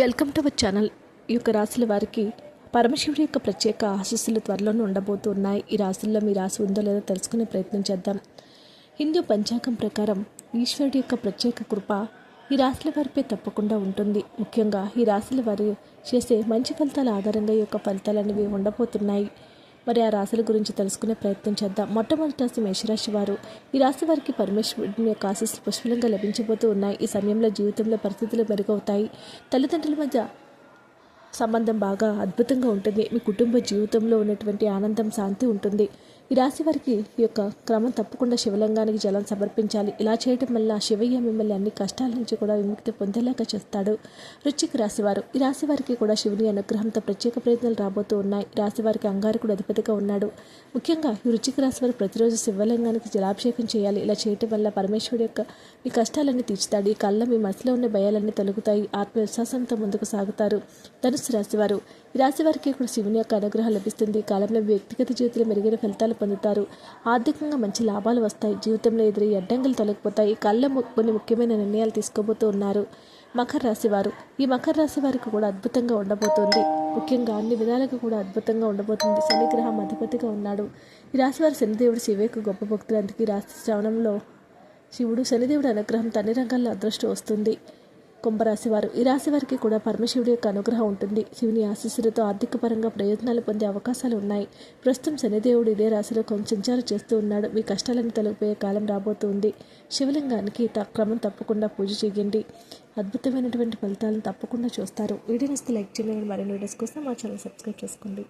Welcome to our channel. ఈ యొక్క రాశుల వారికి పరమశివుడి యొక్క ప్రత్యేక ఆశస్సులు త్వరలోనే ఉండబోతున్నాయి. ఈ రాశుల్లో మీ రాశి ఉందో లేదో తెలుసుకునే ప్రయత్నం చేద్దాం. హిందూ పంచాంగం ప్రకారం ఈశ్వరుడి యొక్క ప్రత్యేక కృప ఈ రాశుల వారిపై తప్పకుండా ఉంటుంది. ముఖ్యంగా ఈ రాశుల వారు చేసే మంచి ఫలితాల ఆధారంగా ఈ యొక్క ఫలితాలు అనేవి ఉండబోతున్నాయి. మరి ఆ రాశుల గురించి తెలుసుకునే ప్రయత్నం చేద్దాం. మొట్టమొదటి రాశి మేషరాశి వారు ఈ రాశి వారికి పరమేశ్వరుని యొక్క ఆశీస్సులు పుష్పలంగా లభించబోతూ ఉన్నాయి. ఈ సమయంలో జీవితంలో పరిస్థితులు మెరుగవుతాయి. తల్లిదండ్రుల మధ్య సంబంధం బాగా అద్భుతంగా ఉంటుంది. మీ కుటుంబ జీవితంలో ఉన్నటువంటి ఆనందం శాంతి ఉంటుంది. ఈ రాశి వారికి ఈ యొక్క క్రమం తప్పకుండా శివలింగానికి జలం సమర్పించాలి. ఇలా చేయటం వల్ల శివయ్య మిమ్మల్ని అన్ని కష్టాల నుంచి కూడా విముక్తి పొందేలాగా చేస్తాడు వృశ్చిక రాశివారు ఈ రాశి వారికి కూడా శివుని అనుగ్రహంతో ప్రత్యేక ప్రయత్నాలు రాబోతూ ఉన్నాయి. ఈ రాశి వారికి అంగారకుడు అధిపతిగా ఉన్నాడు. ముఖ్యంగా ఈ వృశ్చిక రాశి వారు ప్రతిరోజు శివలింగానికి జలాభిషేకం చేయాలి. ఇలా చేయటం వల్ల పరమేశ్వరుడు యొక్క మీ కష్టాలన్నీ తీర్చుతాడు. ఈ కళ్ళ మీ మనసులో ఉన్న భయాలన్నీ తొలగుతాయి. ఆత్మవిశ్వాసంతో ముందుకు సాగుతారు ధనుసు రాశివారు ఈ రాశి వారికి కూడా శివుని యొక్క అనుగ్రహం లభిస్తుంది. ఈ కాలంలో వ్యక్తిగత జీవితంలో మెరుగైన ఫలితాలు పొందుతారు ఆర్థికంగా మంచి లాభాలు వస్తాయి. జీవితంలో ఎదురయ్యే అడ్డంకులు తొలగిపోతాయి. ఈ కళ్ళ కొన్ని ముఖ్యమైన నిర్ణయాలు తీసుకోబోతూ ఉన్నారు. మకర రాశి వారు. ఈ మకర రాశి వారికి కూడా అద్భుతంగా ఉండబోతోంది. ముఖ్యంగా అన్ని విధాలుగా కూడా అద్భుతంగా ఉండబోతుంది. శనిగ్రహం అధిపతిగా ఉన్నాడు. ఈ రాశి వారి శనిదేవుడు శివేకు గొప్ప భక్తులు రాశి శ్రవణంలో శివుడు శనిదేవుడి అనుగ్రహం తన్ని రంగాల్లో అదృష్టం వస్తుంది. కుంభరాశి వారు. ఈ రాశి వారికి కూడా పరమశివుడి యొక్క అనుగ్రహం ఉంటుంది. శివుని ఆశీస్సులతో ఆర్థిక పరంగా ప్రయోజనాలు పొందే అవకాశాలు ఉన్నాయి. ప్రస్తుతం శనిదేవుడు ఇదే రాశిలో కొంచెంచారు చేస్తూ ఉన్నాడు. మీ కష్టాలను తొలగిపోయే కాలం రాబోతుంది. శివలింగానికి త- క్రమం తప్పకుండా పూజ చేయండి. అద్భుతమైనటువంటి ఫలితాలను తప్పకుండా చూస్తారు. వీడియోని లైక్ చేయండి. మరిన్ని వీడియోస్ కోసం మా ఛానల్ సబ్స్క్రైబ్ చేసుకోండి.